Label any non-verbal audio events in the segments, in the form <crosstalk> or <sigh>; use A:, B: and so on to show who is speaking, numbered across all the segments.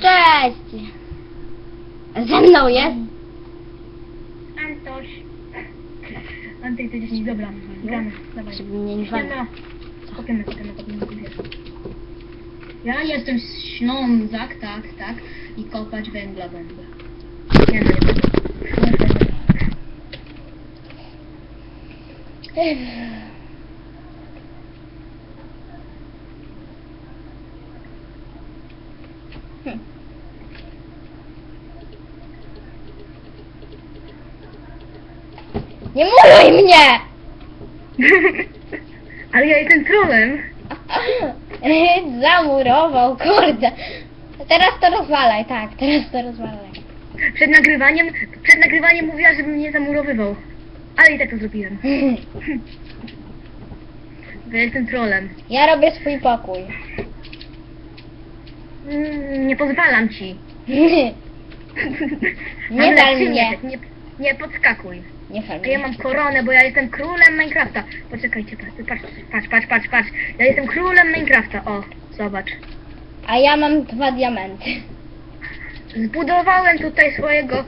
A: Cześć! Ze mną jest?
B: Antoś. Antek to 10, dobra. Gramy, dawaj.
A: Żeby mnie nie walił.
B: Siema. Kopiemy, kopiemy, kopiemy, kopiemy. Ja jestem Ślązak, tak, tak. I kopać węgla będę. Nie, no nie
A: Nie muruj mnie! <laughs>
B: Ale ja jestem trolem. <laughs>
A: Zamurował, kurde. Teraz to rozwalaj, tak, teraz to rozwalaj.
B: Przed nagrywaniem, przed nagrywaniem mówiła, żebym mnie zamurowywał. Ale i tak to zrobiłem. <laughs> Bo ja jestem trolem.
A: Ja robię swój pokój.
B: Mm, nie pozwalam ci. <laughs>
A: Nie
B: Mam lekcję,
A: mnie.
B: Nie, nie podskakuj.
A: Nie fal
B: A ja mam koronę, bo ja jestem królem Minecrafta. Poczekajcie, patrz, patrz, patrz, patrz, patrz, patrz. Ja jestem królem Minecrafta. O, zobacz.
A: A ja mam dwa diamenty.
B: Zbudowałem tutaj swojego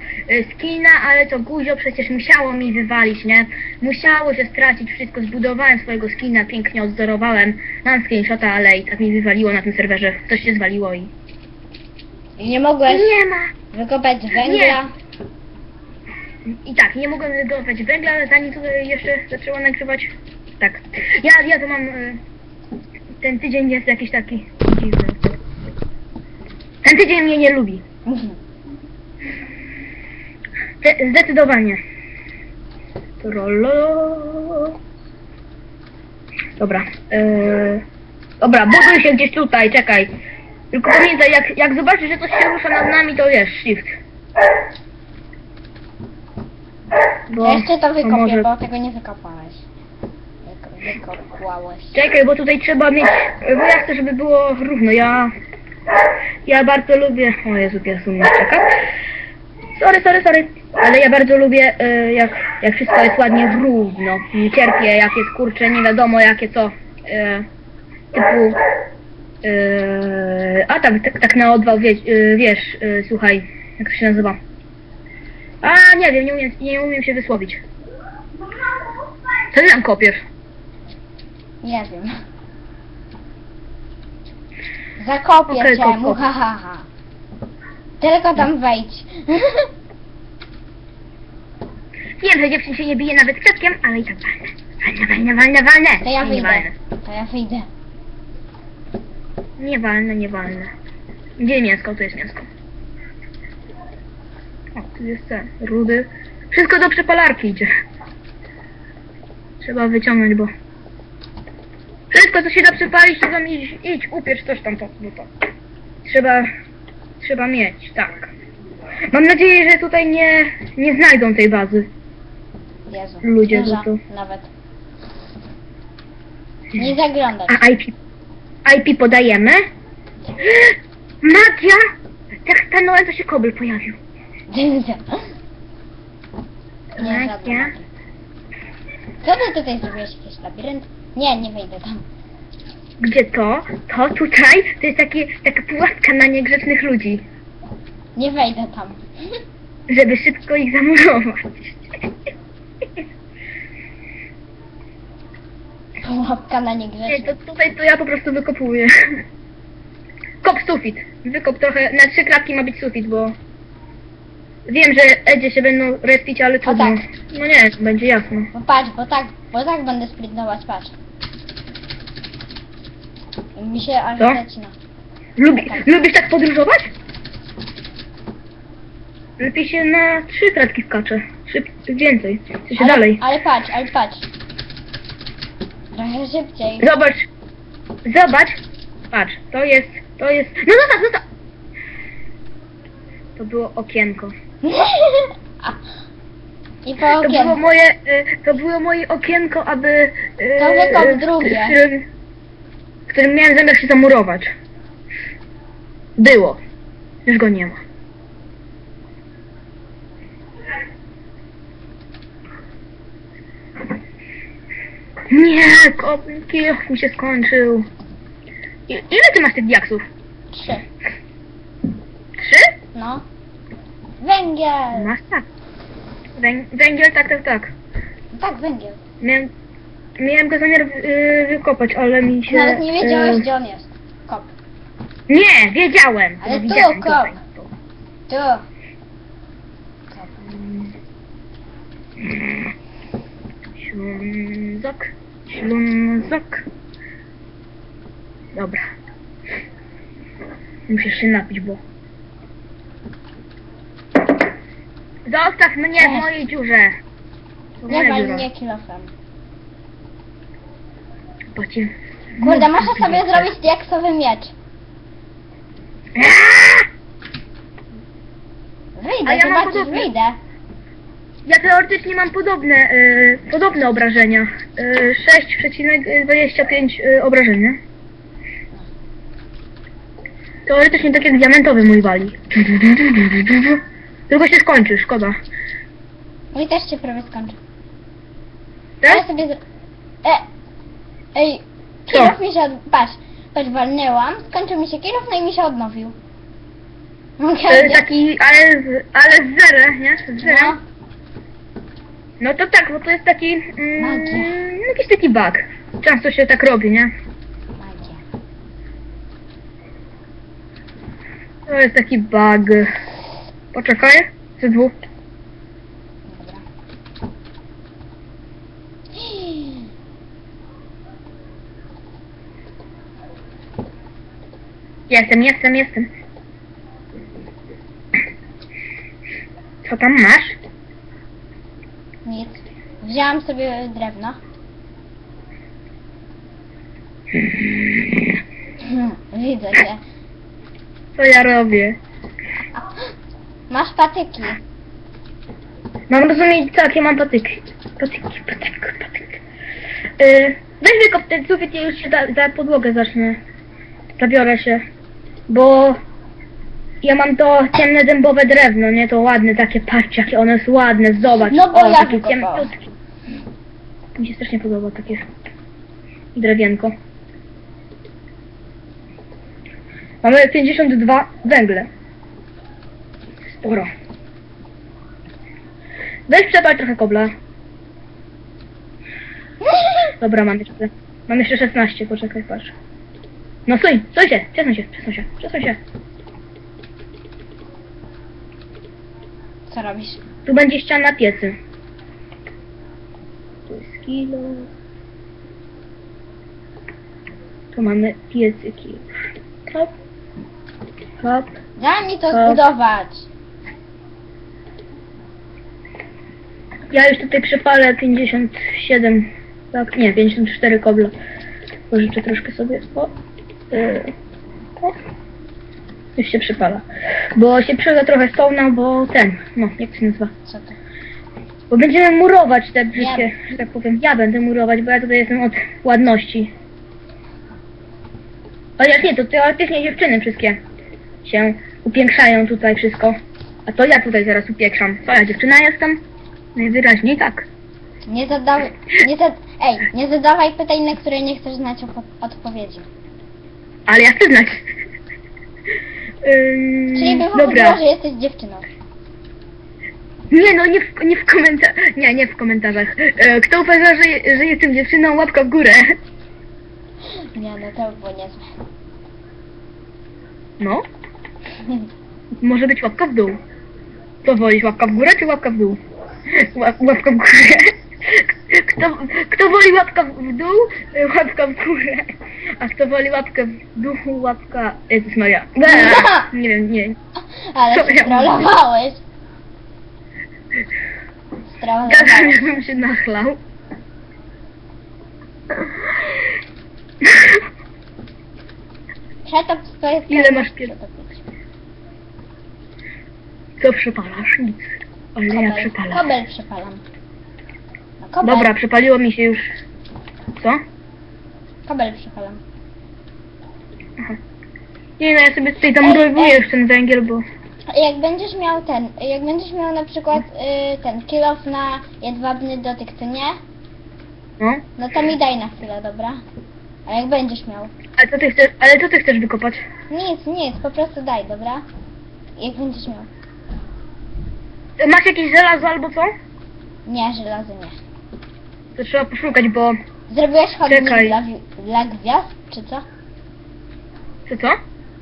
B: skina, ale to guzio przecież musiało mi wywalić, nie? Musiało się stracić wszystko. Zbudowałem swojego skina, pięknie odzorowałem. Mam screenshota, ale i tak mi wywaliło na tym serwerze. Coś się zwaliło i...
A: I nie mogłeś
B: Nie ma!
A: wykopać węgla.
B: I tak, nie mogłem wygrywać węgla, ale zanim tutaj jeszcze zaczęła nagrywać. Tak. Ja, ja to mam. y, Ten tydzień jest jakiś taki dziwny. Ten tydzień mnie nie lubi. Zdecydowanie. Trollo. Dobra. Yy, dobra, buduj się gdzieś tutaj, czekaj. Tylko pamiętaj, jak, jak zobaczysz, że coś się rusza nad nami, to wiesz, shift.
A: Ja jeszcze to wykopię,
B: może-
A: bo tego nie wykopałeś. Wyko- Wykopałeś.
B: Czekaj, bo tutaj trzeba mieć, bo ja chcę, żeby było równo, ja, ja bardzo lubię, o Jezu, piasu mnie czeka. Sorry, sorry, sorry, ale ja bardzo lubię, y, jak, jak wszystko jest ładnie równo. Nie cierpię, jak jest, kurczę, nie wiadomo, jakie to, y, typu, y, a tak, tak, tak na odwał, wie, y, wiesz, y, słuchaj, jak to się nazywa? A, nie wiem, nie umiem, nie umiem się wysłowić. Co ty tam kopiesz?
A: Nie wiem. Zakopię
B: Okej,
A: cię,
B: kop, kop.
A: muhahaha. Tylko tam wejdź. <laughs>
B: Wiem, że dziewczyn się nie bije nawet kwiatkiem, ale i tak walnę. Walnę, walnę, walnę, walnę.
A: To ja
B: nie
A: wyjdę. To ja wyjdę.
B: Nie walnę, nie walnę. Gdzie mięsko? Tu jest mięsko. O, tu jest ten, rudy. Wszystko do przepalarki idzie. Trzeba wyciągnąć, bo... Wszystko, co się da przepalić, to tam idź, idź upiecz coś tam, to, no to. Trzeba, trzeba mieć, tak. Mam nadzieję, że tutaj nie, nie znajdą tej bazy.
A: Jezu.
B: Ludzie, no to-
A: Nawet. Nie zaglądać.
B: A IP, IP podajemy? <gasps> Magia! Jak stanąłem, to się kobyl pojawił.
A: Nie,
B: Magia?
A: żadna. Co ty tutaj zrobiłeś? Jakiś labirynt? Nie, nie wejdę tam.
B: Gdzie to? To tutaj? To jest takie, taka pułapka na niegrzecznych ludzi.
A: Nie wejdę tam.
B: Żeby szybko ich zamurować.
A: Łapka na
B: Nie,
A: niegrzeczny.
B: to tutaj to ja po prostu wykopuję. <laughs> Kop sufit. Wykop trochę, na trzy kratki ma być sufit, bo... Wiem, że Edzie się będą respić, ale trudno.
A: tak.
B: No nie, będzie jasno.
A: Bo patrz, bo tak, bo tak będę sprintować, patrz. Mi się aż
B: Co?
A: zaczyna.
B: Lubi, lubisz tak podróżować? Lepiej się na trzy kratki skacze. Szyb, więcej. Co się
A: Ale,
B: dalej.
A: ale patrz, ale patrz. Trochę szybciej.
B: Zobacz. Zobacz. Patrz, to jest, to jest... No zostaw, zostaw! To było okienko. <laughs>
A: I po
B: To było
A: okienku.
B: moje, y, to było moje okienko, aby... y,
A: To wykop
B: y,
A: drugie.
B: Którym, w którym miałem zamiar się zamurować. Było. Już go nie ma. Nie, kopki mi się skończył. I, ile ty masz tych diaksów?
A: Trzy. No. Węgiel!
B: Masz tak. Węg węgiel, tak, tak, tak.
A: Tak, węgiel.
B: Miałem, miałem go zamiar y, wykopać, ale mi się...
A: Nawet nie wiedziałeś,
B: y,
A: gdzie on jest. Kop.
B: Nie, wiedziałem.
A: Ale tu,
B: widziałem
A: kop.
B: tutaj.
A: Tu. Kop.
B: Ślązok, ślązok. Dobra. Muszę się napić, bo... Zostaw mnie w mojej dziurze. To
A: Nie
B: moja
A: wal
B: dziura.
A: mnie kilofem.
B: Bo ci...
A: Kurde, muszę sobie zrobić diaksowy miecz.
B: Aaa! A
A: Wyjdę,
B: ja mam
A: zobaczysz,
B: podobny.
A: wyjdę.
B: Ja teoretycznie mam podobne, y, podobne obrażenia. Y, 6,25 y, obrażenia. Teoretycznie tak jak diamentowy mój wali. Tylko się skończy, szkoda.
A: Mój też się prawie skończy.
B: Tak?
A: Ja sobie... zro- E! Ej, kilof mi się... Od... Patrz, patrz, walnęłam, skończył mi się kilof, no i mi się odnowił.
B: Y, taki, ale z, ale z zera, nie? Z zera.
A: No.
B: No to tak, bo to jest taki, mm,
A: Magia.
B: jakiś taki bug. Często się tak robi, nie?
A: Magia.
B: To jest taki bug. Poczekaj, ze dwóch.
A: Dobra.
B: Jestem, jestem, jestem. Co tam masz?
A: Nic. Wzięłam sobie drewno. <laughs> Widzę cię.
B: Co ja robię?
A: Masz patyki.
B: Mam rozumieć, co, jakie mam patyki. Patyki, patyk, patyk. Yy, weź wykop ten sufit i już się za, za podłogę zacznę. Zabiorę się. Bo ja mam to ciemne dębowe drewno, nie? To ładne takie, patrzcie, jakie ono jest ładne, zobacz.
A: No bo
B: o,
A: ja
B: takie
A: wykopałam.
B: ciemniutkie. Mi się strasznie podoba takie drewienko. Mamy 52 węgle. Sporo. Weź przepal trochę kobla. Dobra, mam jeszcze. Mam jeszcze 16, poczekaj, patrz. No stój, stój się, przesuń się, przesuń się, przesuń się.
A: Co robisz?
B: Tu będzie ściana piecy. Kilo. Tu mamy piecyki. Hop. Hop.
A: Daj mi to
B: Tak.
A: zbudować.
B: Ja już tutaj przepalę 57, tak, nie, 54 kobla. Pożyczę troszkę sobie, o, yy, o. Już się przypala. Bo się przyda trochę stołna, bo ten, no, jak się nazywa?
A: Co to?
B: Bo będziemy murować te
A: Ja-
B: że tak powiem. Ja będę murować, bo ja tutaj jestem od ładności. Chociaż nie, to teoretycznie dziewczyny wszystkie się upiększają tutaj wszystko. A to ja tutaj zaraz upiększam. Co ja, dziewczyna jestem? Najwyraźniej tak.
A: Nie zadawaj... Nie za... Ej, nie zadawaj pytań, na które nie chcesz znać opo- odpowiedzi.
B: Ale ja chcę znać. Ym,
A: Czyli powiedziała, że jesteś dziewczyną.
B: Nie no, nie w, nie w komentarzach. Nie, nie w komentarzach. E, Kto uważa, że, że jestem dziewczyną, łapka w górę.
A: Nie, no to było niezłe.
B: No. Może być łapka w dół. Co wolisz, łapka w górę czy łapka w dół? Łap, łapka w górę. Kto, kto woli łapka w dół, y, łapka w górę. A kto woli łapkę w dół, łapka... Jezus Maria. Eee, <laughs> Nie wiem, nie.
A: Ale
B: Co
A: się
B: ja
A: trollowałeś. Strollowałeś.
B: Gadam, bym się nachlał.
A: Przetop swoje
B: Ile masz pier-. Co przepalasz? Nic. Ale ja
A: Kobel.
B: przepalam.
A: Kobel przepalam. No, kobel.
B: Dobra, przepaliło mi się już... Co?
A: Kobel przepalam.
B: Aha. Nie no, ja sobie tutaj zamurowuję
A: Ej, ej.
B: już ten węgiel, bo...
A: Jak będziesz miał ten, jak będziesz miał na przykład y, ten kilof na jedwabny dotyk, co nie?
B: No.
A: No to mi daj na chwilę, dobra? A jak będziesz miał?
B: Ale co ty chcesz, ale co ty chcesz wykopać?
A: Nic, nic, po prostu daj, dobra? jak będziesz miał.
B: Masz jakieś żelazo albo co?
A: Nie, żelazo nie.
B: To trzeba poszukać, bo...
A: Zrobiłeś chodnik
B: Czekaj.
A: dla, wi- dla gwiazd, czy co?
B: Co, co?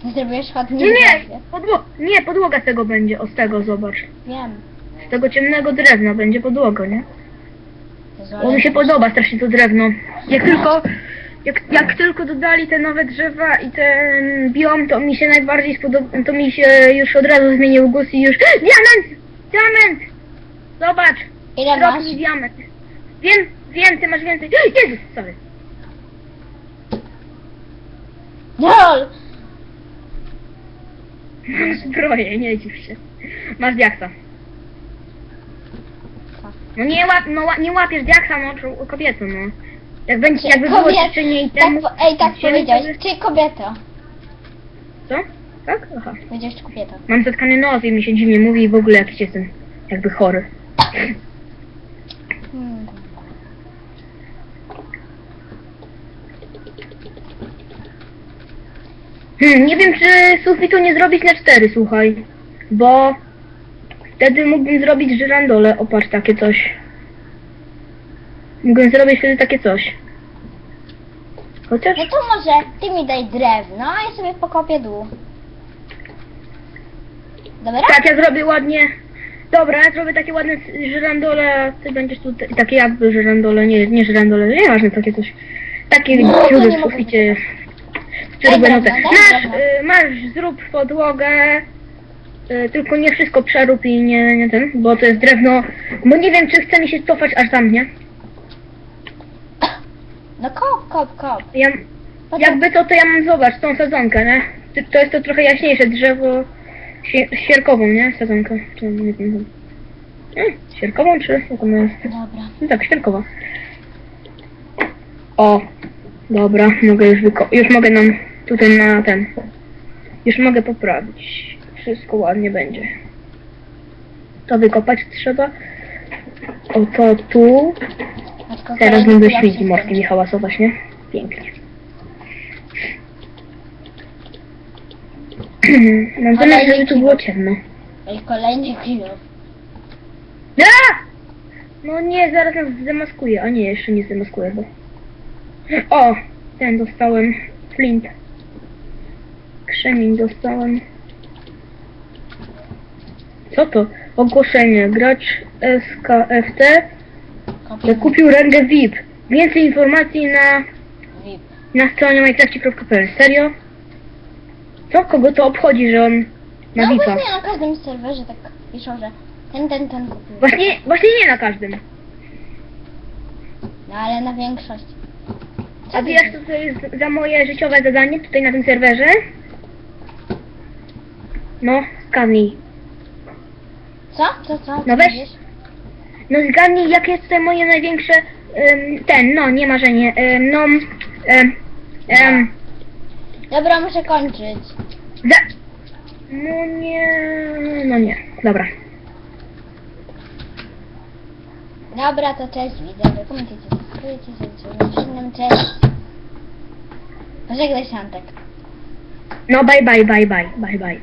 A: Zrobiłeś chodnik
B: Nie, podło... nie, podłoga z tego będzie, o z tego, zobacz.
A: Wiem.
B: Z tego ciemnego drewna będzie podłoga, nie? Bo mi się podoba strasznie to drewno. Jak tylko, jak, jak tylko dodali te nowe drzewa i ten biom, to mi się najbardziej spodoba, to mi się już od razu zmienił głos i już Diament! Diament! Zobacz!
A: Ile masz?
B: Drobny diament. Wiem, więcej, masz więcej. <gasps> Jezus, sorry.
A: LOL!
B: Mam zbroję, nie dziw się. Masz diaksa. No nie, łap, no, ła- nie łapiesz diaksa, no, czu- kobieto, no. Jak będzie, jakby było
A: Kobiet-
B: czy nie i
A: tak,
B: temu...
A: po- Ej, tak powiedziałeś. Ty kobieto.
B: Co? Tak? Aha.
A: Powiedziałeś kobieto.
B: Mam zatkany nos i mi się dziwnie mówi i w ogóle jakiś jestem jakby chory.
A: Hmm.
B: Hmm, nie wiem czy sufitu nie zrobić na cztery, słuchaj. Bo wtedy mógłbym zrobić żyrandole, opatrz takie coś. Mógłbym zrobić wtedy takie coś. Chociaż...
A: No to może ty mi daj drewno, a ja sobie pokopię dół. Dobra?
B: Tak, ja zrobię ładnie. Dobra, ja zrobię takie ładne żyrandole, a ty będziesz tutaj, takie jakby żyrandole, nie, nie żyrandole, nieważne, takie coś. Takie
A: No,
B: dziury w suficie.
A: Drewno, daj
B: Masz, y, masz, zrób podłogę, y, tylko nie wszystko przerób i nie, nie ten, bo to jest drewno, bo nie wiem, czy chce mi się cofać aż tam, nie?
A: No kop, kop, kop.
B: Ja,
A: Potem-
B: jakby to, to ja mam, zobacz, tą sadzonkę, nie? To- To jest to trochę jaśniejsze drzewo, świe- świerkową, nie? Sadzonkę, czy nie wiem. Hmm, świerkową, czy jak ona jest?
A: Dobra.
B: No tak, świerkowa. O, dobra, mogę już wyko... Już mogę nam tutaj na ten... Już mogę poprawić. Wszystko ładnie będzie. To wykopać trzeba. O to tu. Teraz
A: blok
B: świnki morskie
A: skończy.
B: hałasować, nie? Pięknie. <clears throat> Mam
A: Kolejny
B: żeby tu było ciemno.
A: Ej, kolejny kilo.
B: A! No nie, zaraz nas zdemaskuje. A nie, jeszcze nie zdemaskuje bo. O! Ten dostałem. Flint. Krzemień dostałem. Co to? Ogłoszenie. Gracz SKFT
A: Kopię
B: kupił rangę VIP. Więcej informacji na,
A: VIP.
B: na stronie minecrafcie.pl. Serio? Co? Kogo to obchodzi, że on ma
A: No
B: VIPa?
A: właśnie na każdym serwerze tak piszą, że ten, ten, ten kupił.
B: Właśnie, właśnie nie na każdym.
A: No ale na większość.
B: A wiesz co to jest za moje życiowe zadanie tutaj na tym serwerze? No, zgadnij.
A: Co? Co, co?
B: No weź. No zgadnij, jakie jest tutaj moje największe... ym, ten, no, nie marzenie. Ym, no... Ym, ym,
A: Dobra, muszę kończyć.
B: za... No nie... No nie. Dobra.
A: Dobra, to cześć widzowie. Komentujcie, subskrybujcie innym cześć. Pożegnaj się Antek.
B: No, bye, bye, bye, bye, bye, bye.